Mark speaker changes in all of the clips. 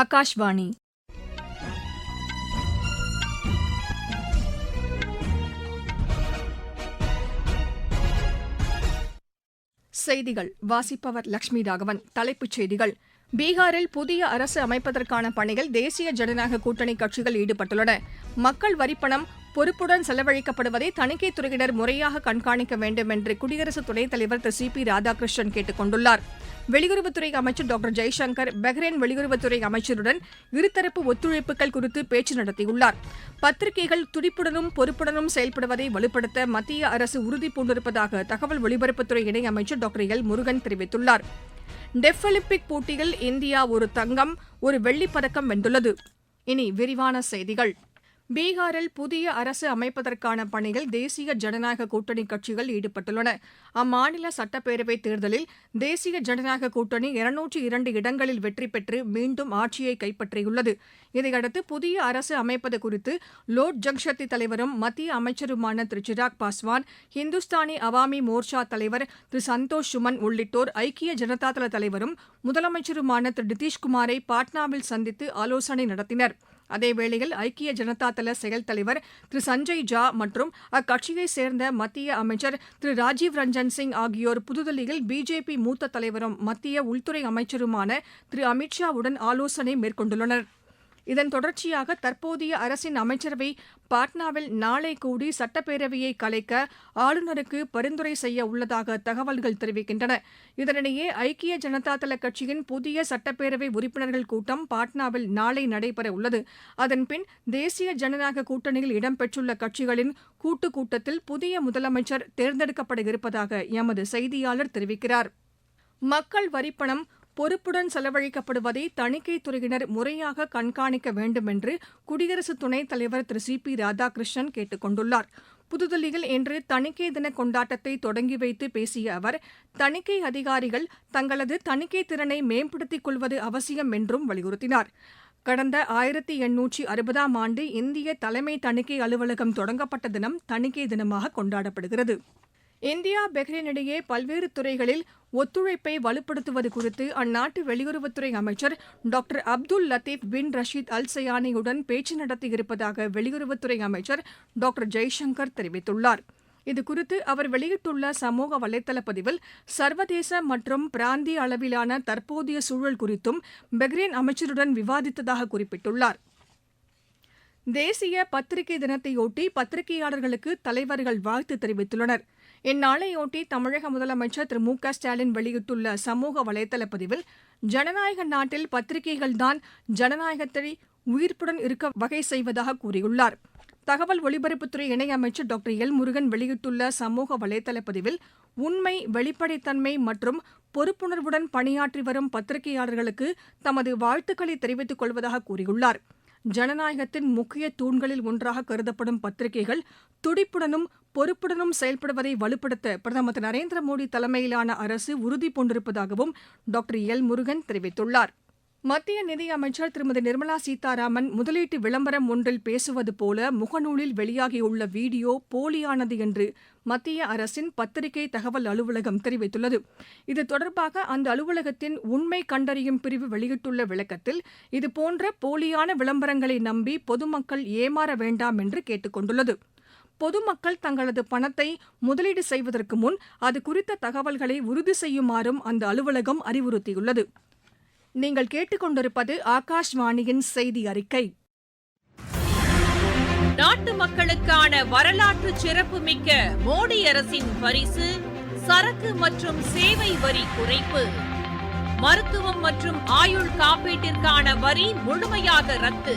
Speaker 1: ஆகாஷ்வாணி செய்திகள் வாசிப்பவர் லட்சுமி ராகவன் தலைப்புச் செய்திகள் பீகாரில் புதிய அரசு அமைப்பதற்கான பணியில் தேசிய ஜனநாயக கூட்டணி கட்சிகள் ஈடுபட்டுள்ளன மக்கள் வரிப்பணம் பொறுப்புடன் செலவழிக்கப்படுவதை துறையினர் முறையாக கண்காணிக்க வேண்டும் என்று குடியரசுத் துணைத் தலைவர் திரு சி பி ராதாகிருஷ்ணன் கேட்டுக் கொண்டுள்ளார் வெளியுறவுத்துறை அமைச்சர் டாக்டர் ஜெய்சங்கர் பஹ்ரைன் வெளியுறவுத்துறை அமைச்சருடன் இருதரப்பு ஒத்துழைப்புகள் குறித்து பேச்சு நடத்தியுள்ளார் பத்திரிகைகள் துடிப்புடனும் பொறுப்புடனும் செயல்படுவதை வலுப்படுத்த மத்திய அரசு உறுதி பூண்டிருப்பதாக தகவல் ஒலிபரப்புத்துறை இணையமைச்சர் டாக்டர் எல் முருகன் தெரிவித்துள்ளார் டெஃப் ஒலிம்பிக் போட்டியில் இந்தியா ஒரு தங்கம் ஒரு வெள்ளிப் பதக்கம் வென்றுள்ளது இனி விரிவான செய்திகள் பீகாரில் புதிய அரசு அமைப்பதற்கான பணியில் தேசிய ஜனநாயக கூட்டணி கட்சிகள் ஈடுபட்டுள்ளன அம்மாநில சட்டப்பேரவைத் தேர்தலில் தேசிய ஜனநாயக கூட்டணி இருநூற்றி இரண்டு இடங்களில் வெற்றி பெற்று மீண்டும் ஆட்சியை கைப்பற்றியுள்ளது இதையடுத்து புதிய அரசு அமைப்பது குறித்து லோட் ஜங்ஷக்தி தலைவரும் மத்திய அமைச்சருமான திரு சிராக் பாஸ்வான் இந்துஸ்தானி அவாமி மோர்ச்சா தலைவர் திரு சந்தோஷ் சுமன் உள்ளிட்டோர் ஐக்கிய ஜனதாதள தலைவரும் முதலமைச்சருமான திரு நிதிஷ்குமாரை பாட்னாவில் சந்தித்து ஆலோசனை நடத்தினா் அதேவேளையில் ஐக்கிய ஜனதா தள செயல் தலைவர் திரு சஞ்சய் ஜா மற்றும் அக்கட்சியைச் சேர்ந்த மத்திய அமைச்சர் திரு ராஜீவ் ரஞ்சன் சிங் ஆகியோர் புதுதில்லியில் பிஜேபி மூத்த தலைவரும் மத்திய உள்துறை அமைச்சருமான திரு அமித்ஷாவுடன் ஆலோசனை மேற்கொண்டுள்ளனா் இதன் தொடர்ச்சியாக தற்போதைய அரசின் அமைச்சரவை பாட்னாவில் நாளை கூடி சட்டப்பேரவையை கலைக்க ஆளுநருக்கு பரிந்துரை செய்ய உள்ளதாக தகவல்கள் தெரிவிக்கின்றன இதனிடையே ஐக்கிய ஜனதாதள கட்சியின் புதிய சட்டப்பேரவை உறுப்பினர்கள் கூட்டம் பாட்னாவில் நாளை நடைபெற உள்ளது அதன்பின் தேசிய ஜனநாயக கூட்டணியில் இடம்பெற்றுள்ள கட்சிகளின் கூட்டு கூட்டத்தில் புதிய முதலமைச்சர் தேர்ந்தெடுக்கப்பட இருப்பதாக எமது செய்தியாளர் தெரிவிக்கிறார் மக்கள் வரிப்பணம் பொறுப்புடன் செலவழிக்கப்படுவதை தணிக்கைத் துறையினர் முறையாக கண்காணிக்க வேண்டும் என்று குடியரசு துணைத் தலைவர் திரு சி பி ராதாகிருஷ்ணன் கேட்டுக் கொண்டுள்ளார் புதுதில்லியில் இன்று தணிக்கை தின கொண்டாட்டத்தை தொடங்கி வைத்து பேசிய அவர் தணிக்கை அதிகாரிகள் தங்களது தணிக்கை திறனை மேம்படுத்திக் கொள்வது அவசியம் என்றும் வலியுறுத்தினார் கடந்த ஆயிரத்தி எண்ணூற்றி அறுபதாம் ஆண்டு இந்திய தலைமை தணிக்கை அலுவலகம் தொடங்கப்பட்ட தினம் தணிக்கை தினமாக கொண்டாடப்படுகிறது இந்தியா பஹ்ரைன் இடையே பல்வேறு துறைகளில் ஒத்துழைப்பை வலுப்படுத்துவது குறித்து அந்நாட்டு வெளியுறவுத்துறை அமைச்சர் doctor Abdul Latif bin Rashid Al சயானியுடன் பேச்சு நடத்தியிருப்பதாக வெளியுறவுத்துறை அமைச்சர் டாக்டர் ஜெய்சங்கர் தெரிவித்துள்ளார் இதுகுறித்து அவர் வெளியிட்டுள்ள சமூக வலைதள பதிவில் சர்வதேச மற்றும் பிராந்திய அளவிலான தற்போதைய சூழல் குறித்தும் பஹ்ரைன் அமைச்சருடன் விவாதித்ததாக குறிப்பிட்டுள்ளார் தேசிய பத்திரிகை தினத்தையொட்டி பத்திரிகையாளர்களுக்கு தலைவர்கள் வாழ்த்து தெரிவித்துள்ளனா் இந்நாளையொட்டி தமிழக முதலமைச்சர் திரு மு க ஸ்டாலின் வெளியிட்டுள்ள சமூக வலைதள பதிவில் ஜனநாயக நாட்டில் பத்திரிகைகள்தான் ஜனநாயகத்தை உயிர்ப்புடன் இருக்க வகை செய்வதாக கூறியுள்ளார் தகவல் ஒலிபரப்புத்துறை இணையமைச்சர் டாக்டர் எல் முருகன் வெளியிட்டுள்ள சமூக வலைதள பதிவில் உண்மை வெளிப்படைத்தன்மை மற்றும் பொறுப்புணர்வுடன் பணியாற்றி வரும் பத்திரிகையாளர்களுக்கு தமது வாழ்த்துக்களை தெரிவித்துக் கொள்வதாக கூறியுள்ளார் ஜனநாயகத்தின் முக்கிய தூண்களில் ஒன்றாக கருதப்படும் பத்திரிகைகள் துடிப்புடனும் பொறுப்புடனும் செயல்படுவதை வலுப்படுத்த பிரதமர் திரு நரேந்திர மோடி தலைமையிலான அரசு உறுதிபூண்டிருப்பதாகவும் டாக்டர் எல் முருகன் தெரிவித்துள்ளார் மத்திய நிதியமைச்சர் திருமதி நிர்மலா சீதாராமன் முதலீட்டு விளம்பரம் ஒன்றில் பேசுவது போல முகநூலில் வெளியாகியுள்ள வீடியோ போலியானது என்று மத்திய அரசின் பத்திரிகை தகவல் அலுவலகம் தெரிவித்துள்ளது இது தொடர்பாக அந்த அலுவலகத்தின் உண்மை கண்டறியும் பிரிவு வெளியிட்டுள்ள விளக்கத்தில் இதுபோன்ற போலியான விளம்பரங்களை நம்பி பொதுமக்கள் ஏமாற வேண்டாம் என்று கேட்டுக் கொண்டுள்ளது பொதுமக்கள் தங்களது பணத்தை முதலீடு செய்வதற்கு முன் அது குறித்த தகவல்களை உறுதி செய்யுமாறும் அந்த அலுவலகம் அறிவுறுத்தியுள்ளது நீங்கள் கேட்டுக்கொண்டிருப்பது ஆகாஷ்வாணியின் செய்தி அறிக்கை
Speaker 2: நாட்டு மக்களுக்கான வரலாற்று சிறப்புமிக்க மோடி அரசின் பரிசு சரக்கு மற்றும் சேவை வரி குறைப்பு மருத்துவம் மற்றும் ஆயுள் காப்பீட்டிற்கான வரி முழுமையாக ரத்து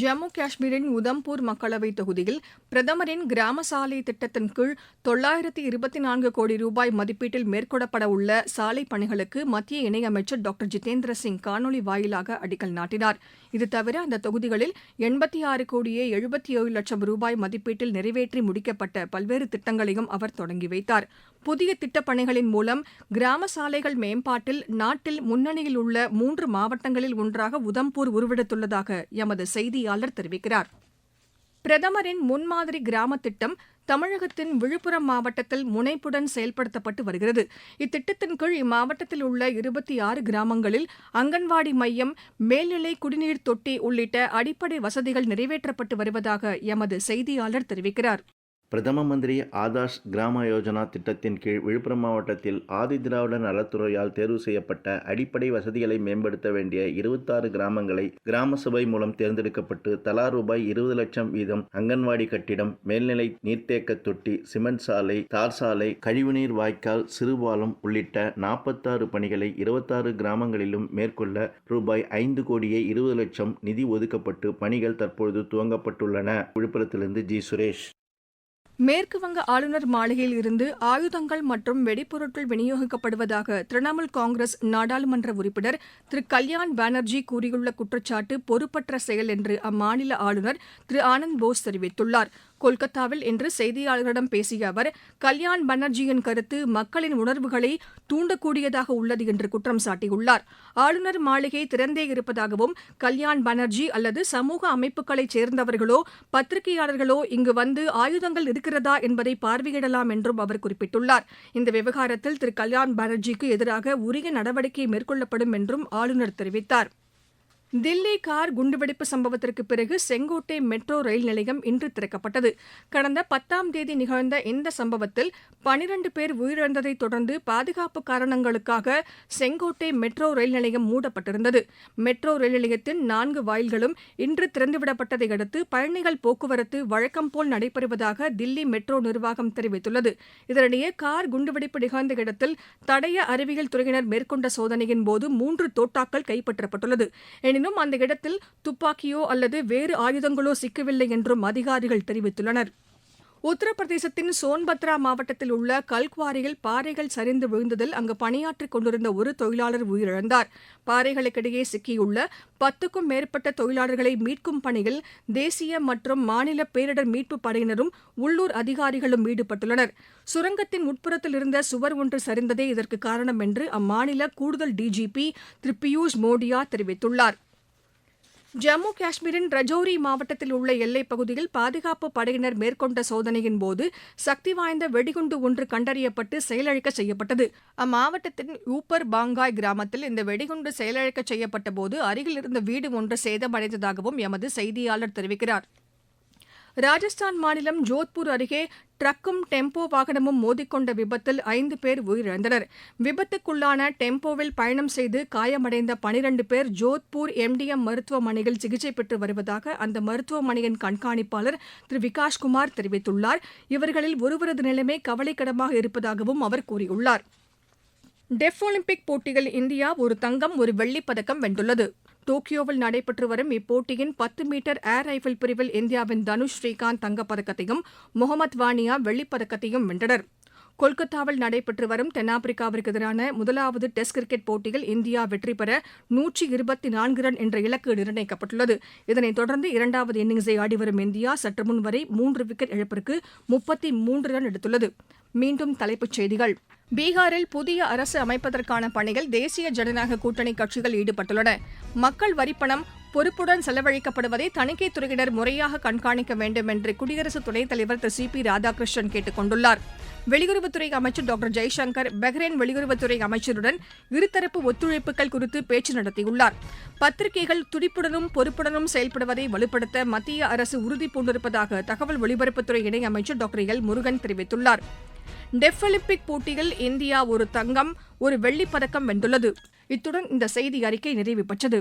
Speaker 1: ஜம்மு காஷ்மீரின் உதம்பூர் மக்களவைத் தொகுதியில் பிரதமரின் கிராம சாலை திட்டத்தின் கீழ் தொள்ளாயிரத்து இருபத்தி நான்கு கோடி ரூபாய் மதிப்பீட்டில் மேற்கொள்ளப்பட உள்ள சாலை பணிகளுக்கு மத்திய இணையமைச்சர் டாக்டர் ஜிதேந்திர சிங் காணொலி வாயிலாக அடிக்கல் நாட்டினார் இது தவிர அந்த தொகுதிகளில் எண்பத்தி ஆறு கோடியே எழுபத்தி ஏழு லட்சம் ரூபாய் மதிப்பீட்டில் நிறைவேற்றி முடிக்கப்பட்ட பல்வேறு திட்டங்களையும் அவர் தொடங்கி வைத்தாா் புதிய திட்டப்பணிகளின் மூலம் கிராம சாலைகள் மேம்பாட்டில் நாட்டில் முன்னணியில் உள்ள மூன்று மாவட்டங்களில் ஒன்றாக உதம்பூர் உருவெடுத்துள்ளதாக எமது செய்தியாளர் தெரிவிக்கிறார் பிரதமரின் முன்மாதிரி கிராம திட்டம் தமிழகத்தின் விழுப்புரம் மாவட்டத்தில் முனைப்புடன் செயல்படுத்தப்பட்டு வருகிறது இத்திட்டத்தின் கீழ் இம்மாவட்டத்தில் உள்ள இருபத்தி ஆறு கிராமங்களில் அங்கன்வாடி மையம் மேல்நிலை குடிநீர் தொட்டி உள்ளிட்ட அடிப்படை வசதிகள் நிறைவேற்றப்பட்டு வருவதாக எமது செய்தியாளர் தெரிவிக்கிறார்
Speaker 3: பிரதம மந்திரி ஆதாஷ் கிராம யோஜனா திட்டத்தின் கீழ் விழுப்புரம் மாவட்டத்தில் ஆதிதிராவிட நலத்துறையால் தேர்வு செய்யப்பட்ட அடிப்படை வசதிகளை மேம்படுத்த வேண்டிய இருபத்தாறு கிராமங்களை கிராம சபை மூலம் தேர்ந்தெடுக்கப்பட்டு தலா ரூபாய் இருபது லட்சம் வீதம் அங்கன்வாடி கட்டிடம் மேல்நிலை நீர்த்தேக்க தொட்டி சிமெண்ட் சாலை தார் சாலை கழிவுநீர் வாய்க்கால் சிறுபாலம் உள்ளிட்ட நாற்பத்தாறு பணிகளை இருபத்தாறு கிராமங்களிலும் மேற்கொள்ள ரூபாய் ஐந்து கோடியே இருபது லட்சம் நிதி ஒதுக்கப்பட்டு பணிகள் தற்பொழுது துவங்கப்பட்டுள்ளன விழுப்புரத்திலிருந்து ஜி சுரேஷ்
Speaker 4: மேற்குவங்க ஆளுநர் மாளிகையில் இருந்து ஆயுதங்கள் மற்றும் வெடிபொருட்கள் விநியோகிக்கப்படுவதாக திரிணாமுல் காங்கிரஸ் நாடாளுமன்ற உறுப்பினர் திரு கல்யாண் பானர்ஜி கூறியுள்ள குற்றச்சாட்டு பொறுப்பற்ற செயல் என்று அம்மாநில ஆளுநர் திரு ஆனந்த் போஸ் தெரிவித்துள்ளாா் கொல்கத்தாவில் இன்று செய்தியாளர்களிடம் பேசிய அவர் கல்யாண் பானர்ஜியின் கருத்து மக்களின் உணர்வுகளை தூண்டக்கூடியதாக உள்ளது என்று குற்றம் சாட்டியுள்ளார் ஆளுநர் மாளிகை திறந்தே இருப்பதாகவும் கல்யாண் பானர்ஜி அல்லது சமூக அமைப்புகளைச் சேர்ந்தவர்களோ பத்திரிகையாளர்களோ இங்கு வந்து ஆயுதங்கள் இருக்கிறதா என்பதை பார்வையிடலாம் என்றும் அவர் குறிப்பிட்டுள்ளார் இந்த விவகாரத்தில் திரு கல்யாண் பானர்ஜிக்கு எதிராக உரிய நடவடிக்கை மேற்கொள்ளப்படும் என்றும் ஆளுநர் தெரிவித்தாா் தில்லி கார் குண்டுவெடிப்பு சம்பவத்திற்கு பிறகு செங்கோட்டை மெட்ரோ ரயில் நிலையம் இன்று திறக்கப்பட்டது கடந்த பத்தாம் தேதி நிகழ்ந்த இந்த சம்பவத்தில் பனிரண்டு பேர் உயிரிழந்ததை தொடர்ந்து பாதுகாப்பு காரணங்களுக்காக செங்கோட்டை மெட்ரோ ரயில் நிலையம் மூடப்பட்டிருந்தது மெட்ரோ ரயில் நிலையத்தின் நான்கு வாயில்களும் இன்று திறந்துவிடப்பட்டதை அடுத்து பயணிகள் போக்குவரத்து வழக்கம் போல் நடைபெறுவதாக தில்லி மெட்ரோ நிர்வாகம் தெரிவித்துள்ளது இதனிடையே கார் குண்டுவெடிப்பு நிகழ்ந்த இடத்தில் தடய அறிவியல் துறையினர் மேற்கொண்ட சோதனையின் போது மூன்று தோட்டாக்கள் கைப்பற்றப்பட்டுள்ளது எனினும் அந்த இடத்தில் துப்பாக்கியோ அல்லது வேறு ஆயுதங்களோ சிக்கவில்லை என்றும் அதிகாரிகள் தெரிவித்துள்ளனர் உத்தரப்பிரதேசத்தின் சோன்பத்ரா மாவட்டத்தில் உள்ள கல்குவாரியில் பாறைகள் சரிந்து விழுந்ததில் அங்கு பணியாற்றிக் கொண்டிருந்த ஒரு தொழிலாளர் உயிரிழந்தார் பாறைகளுக்கிடையே சிக்கியுள்ள பத்துக்கும் மேற்பட்ட தொழிலாளர்களை மீட்கும் பணியில் தேசிய மற்றும் மாநில பேரிடர் மீட்பு படையினரும் உள்ளூர் அதிகாரிகளும் ஈடுபட்டுள்ளனர் சுரங்கத்தின் உட்புறத்தில் இருந்த சுவர் ஒன்று சரிந்ததே இதற்கு காரணம் என்று அம்மாநில கூடுதல் டிஜிபி திரு பியூஷ் மோடியா தெரிவித்துள்ளாா் ஜம்மு காஷ்மீரின் ரஜோரி மாவட்டத்தில் உள்ள எல்லைப் பகுதியில் பாதுகாப்பு படையினர் மேற்கொண்ட சோதனையின் போது சக்தி வாய்ந்த வெடிகுண்டு ஒன்று கண்டறியப்பட்டு செயலழிக்க செய்யப்பட்டது அம்மாவட்டத்தின் ஊப்பர் பாங்காய் கிராமத்தில் இந்த வெடிகுண்டு செயலழிக்க செய்யப்பட்ட போது அருகில் இருந்த வீடு ஒன்று சேதமடைந்ததாகவும் எமது செய்தியாளர் தெரிவிக்கிறார் ராஜஸ்தான் மாநிலம் ஜோத்பூர் அருகே ட்ரக்கும் டெம்போ வாகனமும் மோதிக்கொண்ட விபத்தில் ஐந்து பேர் உயிரிழந்தனர் விபத்துக்குள்ளான டெம்போவில் பயணம் செய்து காயமடைந்த பனிரண்டு பேர் ஜோத்பூர் எம்டிஎம் மருத்துவமனையில் சிகிச்சை பெற்று வருவதாக அந்த மருத்துவமனையின் கண்காணிப்பாளர் திரு விகாஷ்குமார் தெரிவித்துள்ளார் இவர்களில் ஒருவரது நிலைமை கவலைக்கிடமாக இருப்பதாகவும் அவர் கூறியுள்ளார்
Speaker 1: டெஃப் ஒலிம்பிக் போட்டியில் இந்தியா ஒரு தங்கம் ஒரு வெள்ளிப் பதக்கம் வென்றுள்ளது டோக்கியோவில் நடைபெற்று வரும் இப்போட்டியின் பத்து மீட்டர் ஏர் ரைபிள் பிரிவில் இந்தியாவின் தனுஷ் ஸ்ரீகாந்த் தங்கப்பதக்கத்தையும் முகமது வானியா வெள்ளிப்பதக்கத்தையும் வென்றனா் கொல்கத்தாவில் நடைபெற்று வரும் தென்னாப்பிரிக்காவிற்கு எதிரான முதலாவது டெஸ்ட் கிரிக்கெட் போட்டியில் இந்தியா வெற்றி பெற நூற்றி இருபத்தி நான்கு ரன் என்ற இலக்கு நிர்ணயிக்கப்பட்டுள்ளது இதனைத் தொடர்ந்து இரண்டாவது இன்னிங்ஸை ஆடிவரும் இந்தியா சற்றுமுன் வரை மூன்று விக்கெட் இழப்பிற்கு முப்பத்தி மூன்று ரன் எடுத்துள்ளது மீண்டும் தலைப்புச் செய்திகள் பீகாரில் புதிய அரசு அமைப்பதற்கான பணியில் தேசிய ஜனநாயக கூட்டணி கட்சிகள் ஈடுபட்டுள்ளன மக்கள் வரிப்பணம் பொறுப்புடன் செலவழிக்கப்படுவதை தணிக்கைத் துறையினர் முறையாக கண்காணிக்க வேண்டும் என்று குடியரசு துணைத் தலைவர் திரு சி பி ராதாகிருஷ்ணன் கேட்டுக் கொண்டுள்ளார் வெளியுறவுத்துறை அமைச்சர் டாக்டர் ஜெய்சங்கர் பஹ்ரைன் வெளியுறவுத்துறை அமைச்சருடன் இருதரப்பு ஒத்துழைப்புகள் குறித்து பேச்சு நடத்தியுள்ளார் பத்திரிகைகள் துடிப்புடனும் பொறுப்புடனும் செயல்படுவதை வலுப்படுத்த மத்திய அரசு உறுதிபூண்டிருப்பதாக தகவல் ஒலிபரப்புத்துறை இணையமைச்சர் டாக்டர் எல் முருகன் தெரிவித்துள்ளார் டெஃப் ஒலிம்பிக் போட்டியில் இந்தியா ஒரு தங்கம் ஒரு வெள்ளிப் பதக்கம் வென்றுள்ளது இத்துடன் இந்த செய்தி அறிக்கை நிறைவு பெற்றது